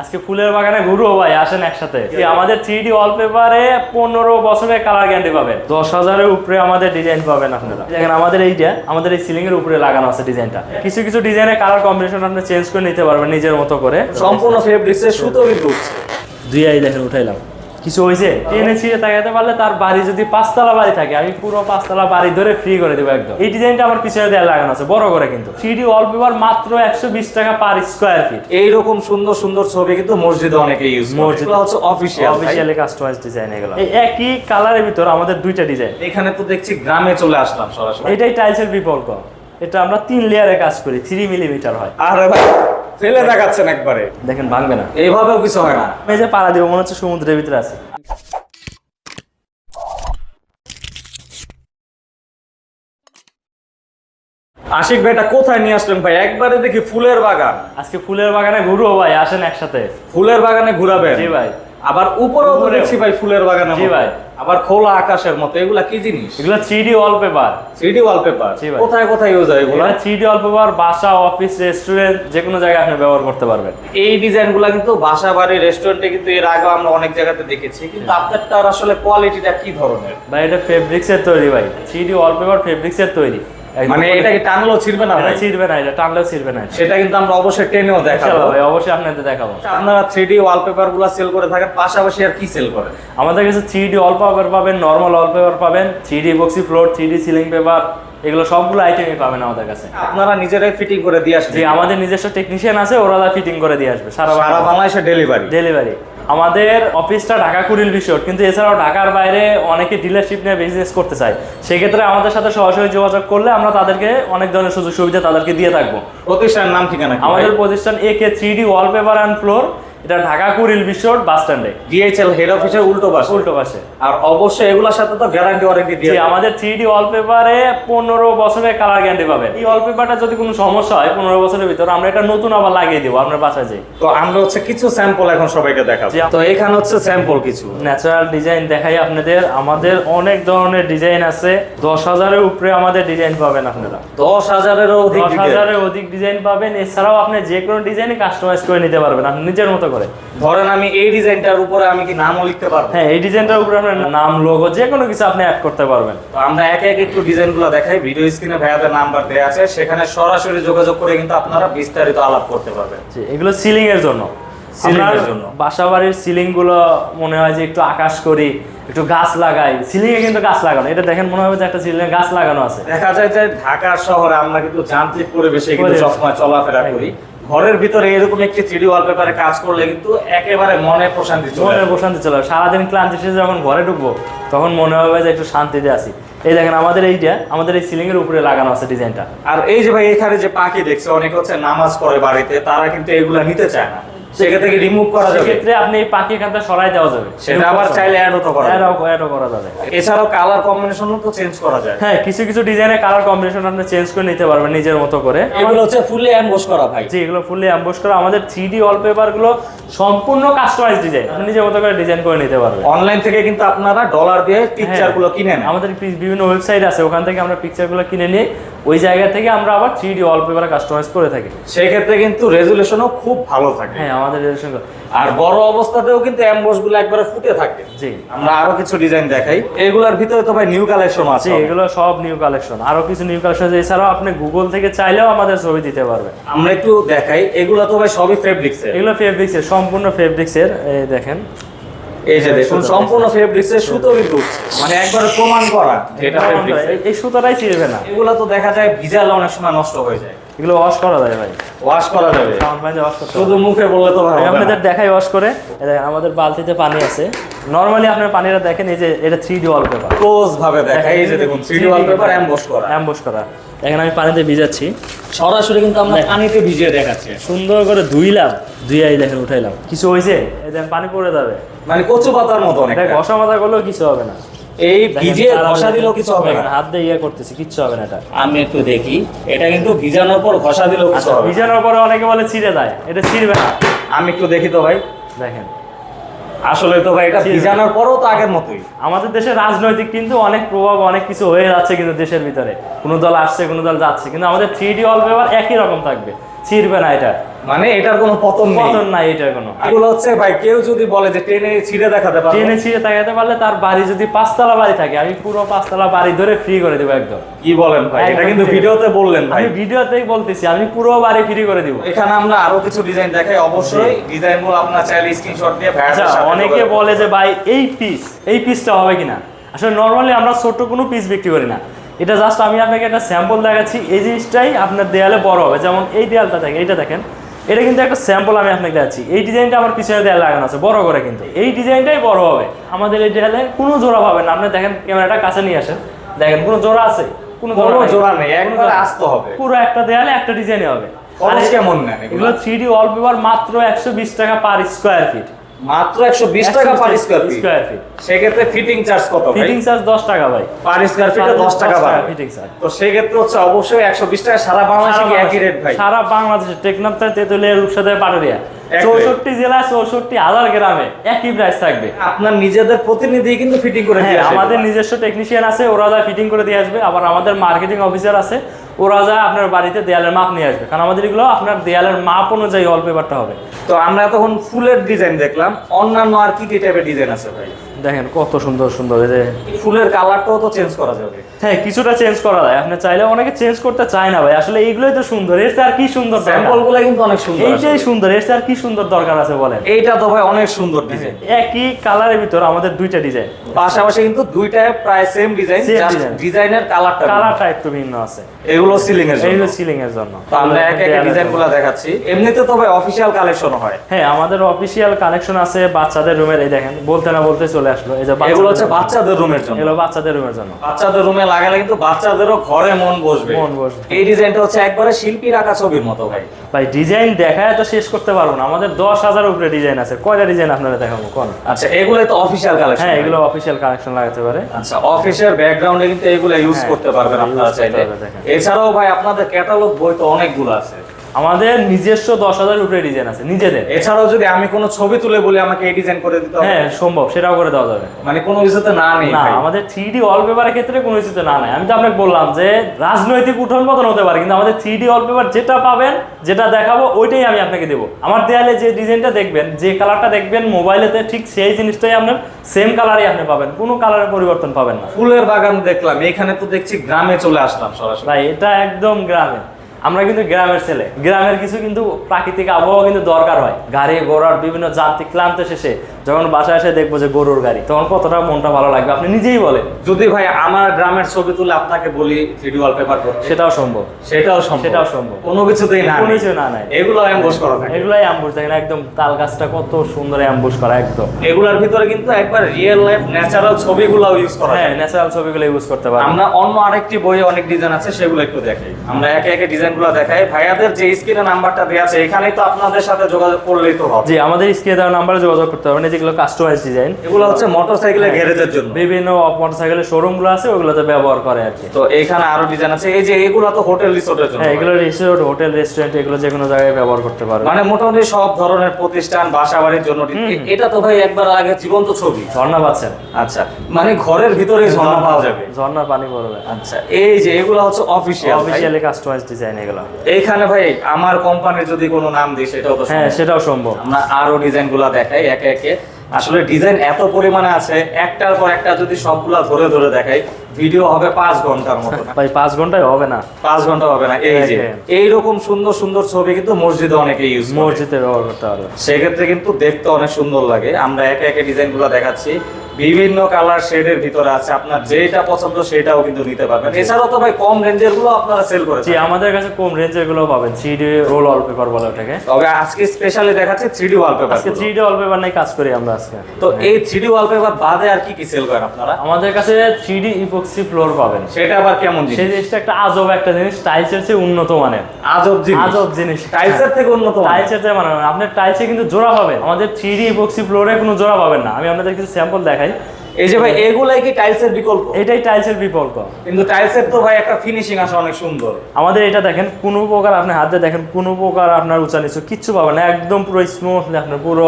আজকে ফুলের বাগানে ঘুরবো ভাই আসেন একসাথে। আমাদের থ্রি ডি ওয়ালপেপারে পনেরো বছরের কালার গ্যারান্টি পাবেন। দশ হাজারের উপরে আমাদের ডিজাইন পাবেন আপনারা। দেখেন আমাদের এইটা আমাদের এই সিলিং এর উপরে লাগানো আছে ডিজাইনটা কিছু কিছু ডিজাইনের কালার কম্বিনেশন আপনি চেঞ্জ করে নিতে পারবেন নিজের মতো করে। সম্পূর্ণ ফেব্রিক্সের সুতো কিন্তু দুই আই দেখেন উঠাইলাম। কিছু হয়েছে? টেনে ছিঁড়ে তাকাতে পারলে তার বাড়ি যদি পাঁচতলা বাড়ি থাকে আমি পুরো পাঁচতলা বাড়ি ধরে ফ্রি করে দেবো একদম। এই ডিজাইনটা আমার পিছনে দেওয়া লাগানো আছে বড় করে কিন্তু। থ্রি ডি ওয়ালপেপার মাত্র একশো বিশ টাকা পার স্কোয়ার ফিট এইরকম সুন্দর সুন্দর ছবি কিন্তু মসজিদে অনেকে ইউজ মসজিদ। হচ্ছে অফিসিয়াল অফিসিয়ালি কাস্টমাইজ ডিজাইন এগুলো। এই একই কালারের ভিতর আমাদের দুইটা ডিজাইন এখানে তো দেখছি গ্রামে চলে আসলাম সরাসরি। এটাই টাইলসের বিকল্প। এটা আমরা তিন লেয়ারে কাজ করি থ্রি মিলিমিটার হয়। আরে ভাই ফেলে দেখাচ্ছেন একবারে। দেখেন ভাঙবে না। এইভাবেও কিছু হয় না। এই যে পাড়া দিব মনে হচ্ছে সমুদ্রের ভিতরে আছে। আশিক ভাইটা কোথায় নিয়ে আসলেন ভাই? একবারে দেখি ফুলের বাগান। আজকে ফুলের বাগানে ঘুরবো ভাই আসেন একসাথে। ফুলের বাগানে ঘুরাবেন। জি ভাই। আবার উপরেও তো দেখছি ভাই ফুলের বাগানের জি। ভাই। আবার খোলা আকাশের মতো এগুলা কি জিনিস? এগুলো three D wallpaper three D wallpaper কোথায় কোথায় ইউজ হয় এগুলো? এগুলো থ্রি ডি ওয়ালপেপার বাসা অফিস রেস্টুরেন্ট যে কোনো জায়গায় আপনি ব্যবহার করতে পারবেন। এই ডিজাইনগুলো কিন্তু বাসা বাড়ি রেস্টুরেন্টে কিন্তু এর আগে আমরা অনেক জায়গাতে দেখেছি কিন্তু আপনারটার আসলে কোয়ালিটিটা কি ধরনের? ভাই এটা ফেব্রিক্সের তৈরি ভাই। থ্রি ডি ওয়ালপেপার ফেব্রিক্স এর তৈরি। মানে এটা কি টানলেও ছিড়বে না এটা ছিড়বে না এটা টানলেও ছিড়বে না। সেটা কিন্তু আমরা অবশ্যই টেনেও দেখাবো। ভাই অবশ্যই আপনাদের দেখাবো। আপনারা থ্রি ডি ওয়ালপেপারগুলো সেল করে থাকেন পাশাপাশি আর কি সেল করেন? আমাদের কাছে থ্রি ডি ওয়ালপেপার পাবেন নর্মাল ওয়ালপেপার পাবেন three D Bakshi floor three D ceiling paper এগুলো সবগুলো আইটেমই পাবেন আমাদের কাছে। আপনারা নিজেরাই ফিটিং করে দিয়ে আসবেন। আমাদের নিজস্ব টেকনিশিয়ান আছে ওরা ফিটিং করে দিয়ে আসবে সারা সারা বাংলাদেশে। ডেলিভারি ডেলিভারি আমাদের অফিসটা ঢাকা কুড়িল বিশোর কিন্তু এছাড়াও ঢাকার বাইরে অনেকে ডিলারশিপ নিয়ে বিজনেস করতে চায়। সেক্ষেত্রে আমাদের সাথে সরাসরি যোগাযোগ করলে আমরা তাদেরকে অনেক ধরনের সুযোগ সুবিধা তাদেরকে দিয়ে থাকব। প্রতিষ্ঠানের নাম ঠিকানা আমাদের প্রতিষ্ঠান A K three D wallpaper and floor এটা ঢাকা বিশট বাস স্ট্যান্ডে। ডিএইচএল হেড অফিসের উল্টো পাশে। উল্টো পাশে। আর অবশ্যই এগুলোর সাথে তো গ্যারান্টি ওয়ারেন্টি দিয়ে আমাদের থ্রি ডি ওয়ালপেপারে পনেরো বছরের কালার গ্যারান্টি পাবেন এই ওয়ালপেপারটা যদি কোনো সমস্যা হয় পনেরো বছরের ভিতরে আমরা এটা নতুন আবার লাগিয়ে দেবো আপনার বাসায় যাই। তো আমরা হচ্ছে কিছু স্যাম্পল এখন সবাইকে দেখাবো। তো এখানে হচ্ছে স্যাম্পল কিছু। ন্যাচারাল ডিজাইন দেখাই আপনাদের। আমাদের অনেক ধরনের ডিজাইন আছে। দশ হাজারের উপরে আমাদের ডিজাইন পাবেন আপনারা। দশ হাজারেরও অধিক দশ হাজারের অধিক ডিজাইন পাবেন। এছাড়াও আপনি যে কোনো ডিজাইনে কাস্টমাইজ করে নিতে পারবেন। আপনি নিজের মতো করে। ধরেন আমি এই ডিজাইনটার উপরে আমি কি নামও লিখতে পারব? হ্যাঁ এই ডিজাইনটার উপরে আপনার নাম লোগো যে কোনো কিছু আপনি অ্যাড করতে পারবেন। তো আমরা একে একে একটু ডিজাইনগুলো দেখাই। ভিডিও স্ক্রিনে ভাইয়াদের নাম্বার দেওয়া আছে। সেখানে সরাসরি যোগাযোগ করে কিন্তু আপনারা বিস্তারিত আলাপ করতে পারবেন। এগুলো সিলিং এর জন্য। বাসা বাড়ির সিলিংগুলো মনে হয় যে একটু আকাশ করি একটু গাছ লাগাই। সিলিং এ কিন্তু গাছ লাগানো। এটা দেখেন মনে হবে যে একটা সিলিং গাছ লাগানো আছে। দেখা যায় যে ঢাকার শহরে আমরা কিন্তু যান্ত্রিক পরিবেশে কিন্তু সবসময় চলাফেরা করি। ঘরের ভিতরে এরকম একটি থ্রিডি ওয়ালপেপারে কাজ করলে কিন্তু একেবারে মনে প্রশান্তি চলে মনে প্রশান্তি চলে সারাদিন ক্লান্তি শেষে যখন ঘরে ঢুকবো তখন মনে হবে যে একটু শান্তিতে আসি এই দেখেন আমাদের এইটা আমাদের এই সিলিং এর উপরে লাগানো আছে ডিজাইনটা আর এই যে ভাই এখানে যে পাখি দেখছে অনেক হচ্ছে নামাজ পড়ে বাড়িতে তারা কিন্তু এগুলা নিতে চায় না। কি রিমুভ করা যাবে? সেক্ষেত্রে আপনি এই পাখি এখান সরাই দেওয়া যাবে। সেটা আবার চাইলে অ্যাডও তো করা যাবে। এটাও করা যাবে। এছাড়াও কালার কম্বিনেশনও তো চেঞ্জ করা যায়। হ্যাঁ কিছু কিছু ডিজাইনের কালার কম্বিনেশন আপনি চেঞ্জ করে নিতে পারবেন নিজের মতো করে। এগুলো হচ্ছে ফুললি অ্যাম্বোস করা ভাই। জি এগুলো ফুললি অ্যাম্বোস করা। আমাদের থ্রি ডি ওয়ালপেপারগুলো সম্পূর্ণ কাস্টমাইজ ডিজাইন আপনি নিজের মতো করে ডিজাইন করে নিতে পারবেন। অনলাইন থেকে কিন্তু আপনারা ডলার দিয়ে পিকচারগুলো কিনে নেন। আমাদের বিভিন্ন ওয়েবসাইট আছে। ওখান থেকে আমরা পিকচারগুলো কিনে নিয়ে ওই জায়গা থেকে আমরা আবার থ্রি ডি ওয়ালপেপার কাস্টমাইজ করে থাকি। সেই ক্ষেত্রে কিন্তু রেজুলেশনও খুব ভালো থাকে। হ্যাঁ আমাদের রেজুলেশন আর বড় অবস্থাতেও কিন্তু অ্যাম্বোসগুলো একবারে ফুটে থাকে। জি। আমরা আরও কিছু ডিজাইন দেখাই। এগুলোর ভিতরে তো ভাই নিউ কালেকশন আছে জি এগুলো সব নিউ কালেকশন আরও কিছু নিউ কালেকশন আছে। এছাড়াও আপনি গুগল থেকে চাইলেও আমাদের ছবি দিতে পারবেন আমরা একটু দেখাই। এগুলো তো ভাই সবই ফেব্রিক্সের এগুলো ফেব্রিক্সের সম্পূর্ণ ফেব্রিক্সের এই দেখেন। এই যে দেখুন সম্পূর্ণ ফেব্রিক্স এর সুতো কিন্তু মানে একবারে প্রমাণ করা। যেটা ফেব্রিক্স এই- সুতোটাই ছিঁড়বে না। এগুলো তো দেখা যায় ভিজালে অনেক সময় নষ্ট হয়ে যায়। এগুলো ওয়াশ করা যায় ভাই। ওয়াশ করা যাবে। শুধু মুখে বললে তো ভাই। আপনাদের দেখাই ওয়াশ করে। আমাদের বালতিতে পানি আছে। নরমালি আপনার পানিটা দেখেন এই যে এটা থ্রি ডি ওয়ালপেপার ক্লোজ ভাবে দেখাই এই যে দেখুন 3D ওয়ালপেপার এমবস করা। অ্যাম্বস করা। দেখেন আমি পানিতে ভিজাচ্ছি। সরাসরি কিন্তু আমরা পানিতে ভিজিয়ে দেখাচ্ছি। সুন্দর করে ধুইলাম। ধুইয়াই দেখেন উঠাইলাম। কিছু হয়েছে? এই দেখেন পানি পড়ে যাবে। মানে কচু পাতার মতো এটা অনেকটা ঘষা মাজা করলেও কিছু হবে না। এই ভিজিয়ে ঘষা দিলেও কিছু হবে না। হাত দিয়ে ইয়ে করতেছি কিচ্ছু হবে না এটা। আমি একটু দেখি এটা কিন্তু ভিজানোর পর ঘষা দিলেও কিছু আচ্ছা হবে। ভিজানোর পরে অনেকে বলে ছিঁড়ে যায় এটা ছিঁড়বে না। আমি একটু দেখি তো ভাই। দেখেন। আসলে তো ভাই এটা। ভিজানোর পরও তো আগের মতোই। আমাদের দেশের রাজনৈতিক কিন্তু অনেক প্রভাব অনেক কিছু হয়ে যাচ্ছে কিন্তু দেশের ভিতরে। কোনো দল আসছে কোনো দল যাচ্ছে কিন্তু আমাদের থ্রি ডি ওয়ালপেপার একই রকম থাকবে। ছিড়বে না এটা। মানে এটার কোনো পতন পতন নাই এটার কোনো। এগুলো হচ্ছে ভাই কেউ যদি বলে যে ট্রেনে ছিঁড়ে দেখাতে পারবে। ট্রেনে ছিঁড়ে তাকাতে পারলে তার বাড়ি যদি পাঁচতলা বাড়ি থাকে আমি পুরো পাঁচতলা বাড়ি ধরে ফ্রি করে দেবো একদম। কি বলেন ভাই এটা কিন্তু ভিডিওতে বললেন ভাই। আমি ভিডিওতেই বলতেছি আমি পুরো বাড়ি ফ্রি করে দিব। এখানে আমরা আরও কিছু ডিজাইন দেখাই অবশ্যই ডিজাইনগুলো আপনার চাইলে স্ক্রিনশট দিয়ে আচ্ছা সাথে অনেকে বলে যে ভাই এই পিস এই পিসটা হবে কিনা? আসলে নর্মালি আমরা ছোট কোনো পিস বিক্রি করি না। এটা জাস্ট আমি আপনাকে একটা স্যাম্পল দেখাচ্ছি। এই জিনিসটাই আপনার দেয়ালে বড় হবে। যেমন এই দেয়ালটা দেখেন এইটা দেখেন। এটা কিন্তু একটা স্যাম্পল আমি আপনাকে দেখাচ্ছি। এই ডিজাইনটা আমার পিছনে দেয়াল লাগানো আছে বড় করে কিন্তু। এই ডিজাইনটাই বড় হবে। আমাদের এই দেয়ালে কোনো জোড়া পাবেন না। আপনি দেখেন ক্যামেরাটা কাছে নিয়ে আসেন। দেখেন কোনো জোড়া আছে? কোনো জোড়া নেই। একবার আসতে হবে। পুরো একটা দেয়ালে একটা ডিজাইনই হবে। কেমন এগুলো? এগুলো থ্রি ডি ওয়ালপেপার মাত্র একশো বিশ টাকা পার স্কোয়ার ফিট মাত্র 120 টাকা per square feet square feet সেক্ষেত্রে ফিটিং চার্জ কত ভাই? ফিটিং চার্জ দশ টাকা ভাই। পার স্কয়ার ফিটে 10 টাকা বাড়বে ফিটিং চার্জ তো সেক্ষেত্রে হচ্ছে অবশ্যই 120 টাকা সারা বাংলাদেশে কি একই রেট ভাই? সারা বাংলাদেশে তেতুলিয়া রূপসাদা পাটুরিয়া চৌষট্টি জেলা চৌষট্টি হাজার গ্রামে একই প্রাইস থাকবে। আপনার নিজেদের প্রতিনিধি কিন্তু ফিটিং করে দিয়ে হ্যাঁ আমাদের নিজস্ব টেকনিশিয়ান আছে ওরা যা ফিটিং করে দিয়ে আসবে। আবার আমাদের মার্কেটিং অফিসার আছে ওরা যা আপনার বাড়িতে দেয়ালের মাপ নিয়ে আসবে। কারণ আমাদের এগুলো আপনার দেয়ালের মাপ অনুযায়ী ওয়ালপেপারটা হবে। তো আমরা এতক্ষণ ফুলের ডিজাইন দেখলাম। অন্যান্য আর কি কি টাইপের ডিজাইন আছে ভাই? দেখেন কত সুন্দর সুন্দর এই যে ফুলের কালারটাও তো চেঞ্জ করা যাবে। হ্যাঁ কিছুটা চেঞ্জ করা যায়। আপনি চাইলে অনেকে চেঞ্জ করতে চায় না ভাই। আসলে এইগুলোই তো সুন্দর। এর আর কি সুন্দর দরকার? স্যাম্পলগুলো কিন্তু অনেক সুন্দর এইটাই। সুন্দর। এর আর কি সুন্দর দরকার আছে বলেন? এইটা তো ভাই অনেক সুন্দর ডিজাইন একই কালারের ভিতর আমাদের দুইটা ডিজাইন পাশাপাশি কিন্তু দুইটায় প্রায় সেম ডিজাইন ডিজাইনের কালারটা কালারটা একটু ভিন্ন আছে। এগুলো সিলিং এর জন্য। সিলিং এর জন্য। তো আমরা এক এক ডিজাইনগুলো দেখাচ্ছি। এমনিতে তো ভাই অফিসিয়াল কালেকশন হয়। হ্যাঁ আমাদের অফিসিয়াল কালেকশন আছে বাচ্চাদের রুমের এই দেখেন বলতে না বলতে চলে আসলো। এই যে এগুলো হচ্ছে বাচ্চাদের রুমের জন্য। এগুলো বাচ্চাদের রুমের জন্য। বাচ্চাদের রুমে লাগালে কিন্তু বাচ্চাদেরও ঘরে মন বসবে। মন বসবে। এই ডিজাইনটা হচ্ছে একবারে শিল্পীর আঁকা ছবির মতো ভাই। ভাই ডিজাইন দেখায় তো শেষ করতে পারব না। আমাদের দশ হাজার উপরে ডিজাইন আছে। কয়টা ডিজাইন আপনারা দেখাবো? কোন? আচ্ছা এগুলো তো অফিসিয়াল কালেকশন হ্যাঁ এগুলো অফিসিয়াল কালেকশন লাগাতে পারে। আচ্ছা অফিসিয়াল ব্যাকগ্রাউন্ডে কিন্তু এগুলো ইউজ হ্যাঁ, করতে পারবেন আপনারা চাইলে। এছাড়াও ভাই আপনাদের ক্যাটালগ বই তো অনেকগুলো আছে। আমাদের নিজস্ব দশ হাজার উপরে ডিজাইন আছে নিজেদের। এছাড়াও যদি আমি কোনো ছবি তুলে বলি আমাকে এই ডিজাইন করে দিতে হ্যাঁ সম্ভব সেটাও করে দেওয়া যাবে। মানে কোনো কিছুতে না নেই না আমাদের থ্রি ডি ওয়ালপেপারের ক্ষেত্রে কোনো কিছুতে না নাই। আমি তো আপনাকে বললাম যে রাজনৈতিক উঠন পতন হতে পারে কিন্তু আমাদের থ্রি ডি ওয়ালপেপার যেটা পাবেন যেটা দেখাবো ওইটাই আমি আপনাকে দেবো। আমার দেয়ালে যে ডিজাইনটা দেখবেন যে কালারটা দেখবেন মোবাইলেতে ঠিক সেই জিনিসটাই আপনার সেম কালারই আপনি পাবেন। কোনো কালারের পরিবর্তন পাবেন না। ফুলের বাগান দেখলাম এখানে তো দেখছি গ্রামে চলে আসলাম সরাসরি। এটা একদম গ্রামে। আমরা কিন্তু গ্রামের ছেলে। গ্রামের কিছু কিন্তু প্রাকৃতিক আবহাওয়া কিন্তু দরকার হয়। গাড়ি, ঘোড়ার বিভিন্ন যান্ত্রিক ক্লান্ত শেষে যখন বাসায় এসে দেখব যে গরুর গাড়ি তখন কতটা মনটা ভালো লাগবে? আপনি নিজেই বলেন। যদি ভাই আমার গ্রামের ছবি তুলে আপনাকে বলি থ্রিডি ওয়ালপেপার করতে সেটাও সম্ভব। সেটাও সম্ভব। সেটাও সম্ভব। কোনো কিছুতেই না কোনো কিছু না নাই। এগুলো অ্যাম্বুশ করা থাকে। এগুলাই অ্যাম্বুশ দেখেন একদম তাল গাছটা কত সুন্দর অ্যাম্বুশ করা একদম। এগুলোর ভিতরে কিন্তু একবার রিয়েল লাইফ ন্যাচারাল ছবিগুলো ইউজ করা হ্যাঁ ন্যাচারাল ছবিগুলো ইউজ করতে পারেন। আমরা অন্য আরেকটি বইয়ে অনেক ডিজাইন আছে সেগুলো একটু দেখাই। আমরা একে একে ডিজাইনগুলো দেখাই। ভাইয়াদের যে স্ক্রিনে নাম্বারটা দেওয়া আছে এখানেই তো আপনাদের সাথে যোগাযোগ করলেই তো হবে। জি আমাদের স্ক্রিনে দেওয়া নাম্বারে যোগাযোগ করতে পারবেন। এই যেগুলো কাস্টমাইজ ডিজাইন এগুলো হচ্ছে মোটরসাইকেলের গ্যারেজের জন্য। বিভিন্ন মোটরসাইকেলের শোরুমগুলো আছে ওগুলোতে ব্যবহার করে আর কি। তো এখানে আরও ডিজাইন আছে। এই যে এগুলো তো হোটেল রিসোর্টের জন্য হ্যাঁ এগুলো রিসোর্ট হোটেল রেস্টুরেন্ট এগুলো যে কোনো জায়গায় ব্যবহার করতে পারবেন মানে মোটামুটি সব ধরনের প্রতিষ্ঠান বাসা বাড়ির জন্য এটা তো ভাই একবার আগে জীবন্ত ছবি। ঝর্ণা পাচ্ছেন আচ্ছা মানে ঘরের ভিতরে ঝর্ণা পাওয়া যাবে। ঝর্ণার পানি পড়বে। আচ্ছা এই যে এগুলো হচ্ছে অফিসিয়াল অফিসিয়ালি কাস্টমাইজ ডিজাইন এগুলো। এইখানে ভাই আমার কোম্পানির যদি কোনো নাম দিই সেটাও তো হ্যাঁ সেটাও সম্ভব। আমরা আরও ডিজাইনগুলা দেখাই একে একে। আসলে ডিজাইন এত পরিমাণে আছে একটার পর একটা যদি সবগুলো ধরে ধরে দেখাই ভিডিও হবে পাঁচ ঘণ্টার মতো ভাই পাঁচ ঘন্টায় হবে না। পাঁচ ঘণ্টা হবে না এই যে। এইরকম সুন্দর সুন্দর ছবি কিন্তু মসজিদে অনেকে ইউজ মসজিদে ব্যবহার করতে পারবে। সেক্ষেত্রে কিন্তু দেখতে অনেক সুন্দর লাগে। আমরা একে একে ডিজাইনগুলো দেখাচ্ছি। বিভিন্ন কালার শেডের ভিতরে আছে আপনার যেটা পছন্দ সেটাও কিন্তু নিতে পারবেন। এছাড়াও তো ভাই কম রেঞ্জেরগুলো আপনারা সেল জি আমাদের কাছে কম রেঞ্জেরগুলো পাবেন থ্রি ডি রোল ওয়ালপেপার বলে ওটাকে। তবে আজকে স্পেশালি দেখাচ্ছে থ্রিডি ওয়ালপেপার আজকে থ্রি ডি ওয়ালপেপার নিয়ে কাজ করি আমরা আজকে। তো এই থ্রিডি ওয়ালপেপার বাদে আর কি কি সেল করেন আপনারা? আমাদের কাছে থ্রি ডি ইপক্সি ফ্লোর পাবেন। সেটা আবার কেমন জিনিস? সেই জিনিসটা একটা আজব একটা জিনিস টাইলসের চেয়ে উন্নত মানের। আজব জিনিস। আজব জিনিস। টাইলসের থেকে উন্নত। টাইলসের চেয়ে মানে আপনার টাইলসে কিন্তু জোড়া পাবেন। আমাদের থ্রি ডি ইপক্সি ফ্লোরে কোনো জোড়া পাবেন না। আমি আপনাদের কিছু স্যাম্পল দেখাই। right? এই যে ভাই এগুলাই কি টাইলসের বিকল্প? এটাই টাইলসের বিকল্প। কিন্তু টাইলসের তো ভাই একটা ফিনিশিং আসে অনেক সুন্দর। আমাদের এটা দেখেন কোনো প্রকার আপনি হাতে দেখেন কোনো প্রকার আপনার উঁচা নিচু কিচ্ছু পাবেন না একদম পুরো স্মুথলি আপনার পুরো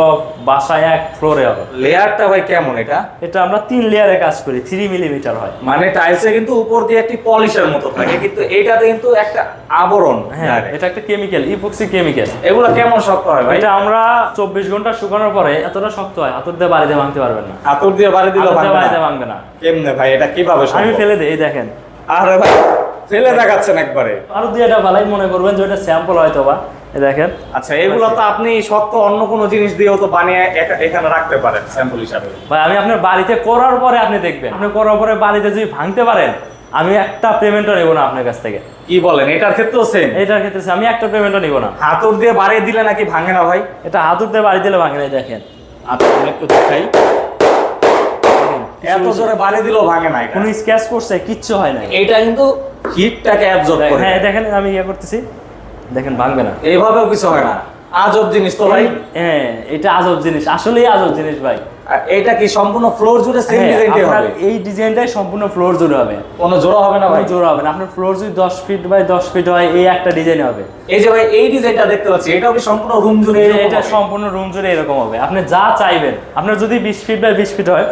বাসায় এক ফ্লোরে হবে। লেয়ারটা ভাই কেমন এটা? এটা আমরা তিন লেয়ারে কাজ করি থ্রি মিলিমিটার হয়। মানে টাইলসে কিন্তু উপর দিয়ে একটি পলিশের মতো থাকে কিন্তু এটাতে কিন্তু একটা আবরণ হ্যাঁ এটা একটা কেমিক্যাল ইপক্সি কেমিক্যাল এগুলো কেমন শক্ত হয় ভাই? এটা আমরা চব্বিশ ঘণ্টা শুকানোর পরে এতটা শক্ত হয় হাতের দিয়ে বাড়িতে ভাঙতে পারবেন না। হাতুর দিয়ে বাড়ি দিল দিয়ে ভাঙবে না। কেমনে ভাই এটা কীভাবে আমি ফেলে দিই এই দেখেন। আরে ভাই ফেলে দেখাচ্ছেন একবারে। আরও দিয়ে এটা ভালাই মনে করবেন যে এটা স্যাম্পল হয়তো বা দেখেন। আচ্ছা এগুলো তো আপনি অন্য কোনো জিনিস দিয়েও তো বানিয়ে এখানে রাখতে পারেন স্যাম্পল হিসাবে। ভাই আমি আপনার বাড়িতে করার পরে আপনি দেখবেন। আপনি করার পরে বাড়িতে যদি ভাঙতে পারেন আমি একটা পেমেন্টও নেব না আপনার কাছ থেকে। কি বলেন এটার ক্ষেত্রেও সেম এটার ক্ষেত্রে আমি একটা পেমেন্টও নিবো না। হাতুর দিয়ে বাড়িয়ে দিলে নাকি ভাঙে না ভাই? এটা হাতুর দিয়ে বাড়ি দিলে ভাঙে না দেখেন। আচ্ছা আমি একটু দেখাই। এত জোরে বাড়ি দিলেও ভাঙে না কোনো করছে কিচ্ছু হয় না এটা কিন্তু হিটটাকে অ্যাবজর্ব করে হ্যাঁ দেখেন আমি ইয়ে করতেছি। দেখেন ভাঙবে না। এইভাবেও কিছু হয় না। আজব জিনিস তো ভাই। হ্যাঁ এটা আজব জিনিস। আসলেই আজব জিনিস ভাই। এটা কি সম্পূর্ণ ফ্লোর জুড়ে সেম হ্যাঁ, ডিজাইনটাই হবে? এই ডিজাইনটাই সম্পূর্ণ ফ্লোর জুড়ে হবে। কোনো জোড়া হবে না ভাই। জোড়া হবে না। আপনার ফ্লোর যদি দশ ফিট বাই দশ ফিট হয় এই একটা ডিজাইন হবে। এই যে ভাই এই ডিজাইনটা দেখতে পাচ্ছি এটাও কি সম্পূর্ণ রুম জুড়ে এটা-? সম্পূর্ণ রুম জুড়ে এরকম হবে। আপনি যা চাইবেন আপনার যদি বিশ ফিট বাই বিশ ফিট হয়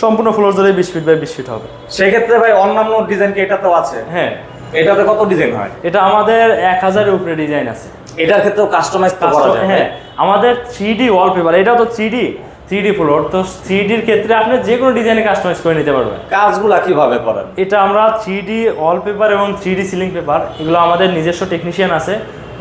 সম্পূর্ণ ফ্লোর জুড়ে বিশ ফিট বাই বিশ ফিট হবে। সেক্ষেত্রে ভাই অন্যান্য ডিজাইন কি এটা তো আছে? হ্যাঁ। এটাতে কত ডিজাইন হয়? এটা আমাদের এক হাজারের উপরে ডিজাইন আছে। এটার ক্ষেত্রেও কাস্টমাইজ করা যায় হ্যাঁ আমাদের থ্রি ডি ওয়ালপেপার এটা তো three D three D floor তো থ্রি ডির ক্ষেত্রে আপনি যে কোনো ডিজাইনে কাস্টমাইজ করে নিতে পারবেন। কাজগুলা কীভাবে করেন? এটা আমরা থ্রি ডি ওয়ালপেপার এবং থ্রি ডি সিলিং পেপার এগুলো আমাদের নিজস্ব টেকনিশিয়ান আছে।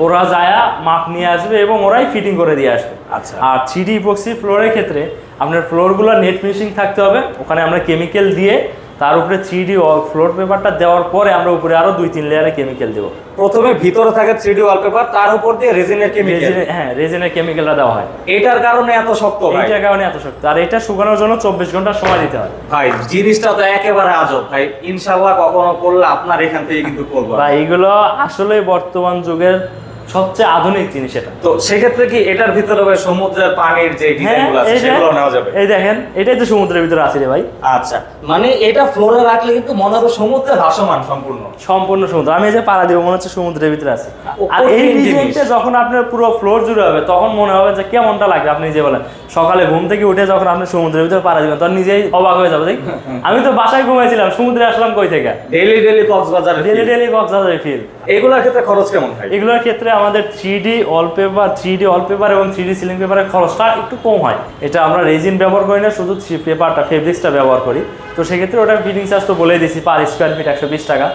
ওরা যায়া মাপ নিয়ে আসবে এবং ওরাই ফিটিং করে দিয়ে আসবে। আচ্ছা। আর থ্রি ডি ইপক্সি ফ্লোরের ক্ষেত্রে আপনার ফ্লোরগুলো নেট ফিনিশিং থাকতে হবে। ওখানে আমরা কেমিক্যাল দিয়ে তার উপরে থ্রি ডি ফ্লোর পেপারটা দেওয়ার পরে আমরা উপরে আরও দুই তিন লেয়ারে কেমিক্যাল দেবো। প্রথমে ভিতরে থাকে থ্রি ডি ওয়ালপেপার তার উপর দিয়ে রেজিনের কেমিক্যাল হ্যাঁ রেজিনের কেমিক্যালটা দেওয়া হয়। এটার কারণে এত শক্ত ভাই। এইটার কারণে এত শক্ত। আর এটা শুকানোর জন্য চব্বিশ ঘণ্টা সময় দিতে হয়। ভাই জিনিসটা তো একেবারে আজব ভাই। ইনশাল্লাহ কখনো করলে আপনার এখান থেকে কিন্তু করব। ভাই এইগুলো আসলে বর্তমান যুগের সবচেয়ে আধুনিক জিনিস এটা। তো সেক্ষেত্রে কি এটার ভিতরে ভাই সমুদ্রের পানির যে হ্যাঁ ডিজাইনগুলো আছে সেগুলো নেওয়া যাবে? এই দেখেন এটাই তো সমুদ্রের ভিতরে আছে রে ভাই। আচ্ছা মানে এটা ফ্লোরে রাখলে কিন্তু মনে হবে সমুদ্রে ভাসমান সম্পূর্ণ। সম্পূর্ণ সমুদ্র। আমি এই যে পাড়া দিব মনে হচ্ছে সমুদ্রের ভিতরে আছে। আর এই ডিজাইনটা যখন আপনার পুরো ফ্লোর জুড়ে হবে তখন মনে হবে যে কেমনটা লাগবে। আপনি যে বলেন সকালে ঘুম থেকে উঠে যখন আপনি সমুদ্রের ভিতরে পাড়া দিবেন তখন নিজেই অবাক হয়ে যাবে। আমি তো বাসায় ঘুমাইছিলাম সমুদ্রে আসলাম কই থেকে? Daily daily Cox's Bazar daily daily Cox's Bazar feel এগুলোর ক্ষেত্রে খরচ কেমন এগুলোর ক্ষেত্রে আমাদের three D wallpaper three D wallpaper এবং থ্রি ডি সিলিং পেপারের খরচটা একটু কম হয়। এটা আমরা রেজিন ব্যবহার করি না, শুধু পেপারটা ফেব্রিক্সটা ব্যবহার করি। তো সেক্ষেত্রে ওটা ফিটিং চার্জ তো বলেই দিছি পার স্কোয়ার ফিট একশো বিশ টাকা।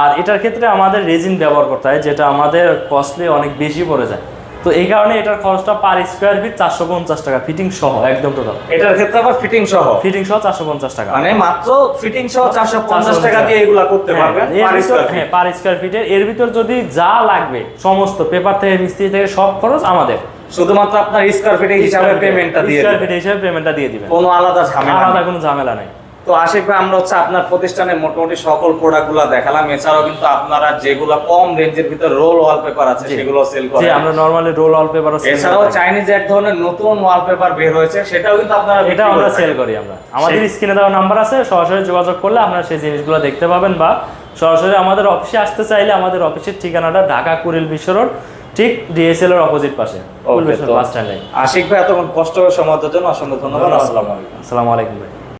আর এটার ক্ষেত্রে আমাদের রেজিন ব্যবহার করতে হয়, যেটা আমাদের কস্টলি অনেক বেশি পড়ে যায়। তো এই কারণে এটার খরচটা পার স্কোয়ার ফিট চারশো পঞ্চাশ টাকা ফিটিং সহ একদম টোটাল এটার ক্ষেত্রে আবার ফিটিং সহ? ফিটিং সহ চারশো পঞ্চাশ টাকা। মানে মাত্র ফিটিং সহ চারশো পঞ্চাশ টাকা দিয়ে এগুলা করতে হ্যাঁ, পারবেন এর ভিতর- হ্যাঁ পার স্কোয়ার ফিটের এর ভিতর যদি যা লাগবে সমস্ত পেপার থেকে মিস্ত্রি থেকে সব খরচ আমাদের। শুধুমাত্র আপনার স্কোয়ার ফিট হিসাবে পেমেন্টটা দিয়ে স্কোয়ার। ফিট হিসাবে পেমেন্টটা দিয়ে দিবেন। কোনো আলাদা ঝামেলা আলাদা কোনো ঝামেলা নাই। তো আশিক ভাই আমরা হচ্ছে আপনার প্রতিষ্ঠানে মোটামুটি সকল প্রোডাক্টগুলা দেখালাম। এছাড়াও কিন্তু আপনারা যেগুলো কম রেঞ্জের ভিতরে রোল ওয়ালপেপার আছে সেগুলো সেল করেন। আমরা নরমালি রোল ওয়ালপেপার এছাড়াও চাইনিজ এক ধরনের নতুন ওয়ালপেপার বের হয়েছে সেটাও কিন্তু আপনারা এটা আমরা সেল করি আমরা। আমাদের স্ক্রিনে দেওয়া নাম্বার আছে সরাসরি যোগাযোগ করলে আপনারা সেই জিনিসগুলো দেখতে পাবেন বা সরাসরি আমাদের অফিসে আসতে চাইলে আমাদের অফিসের ঠিকানাটা ঢাকা কুড়িল বিশ্ব রোড ঠিক ডিএসএল এর অপোজিট পাশে আশিক ভাই এতক্ষণ কষ্ট করে সময় দেওয়ার জন্য অসংখ্য ধন্যবাদ। আসসালামু আলাইকুম। আসসালামু আলাইকুম ভাই।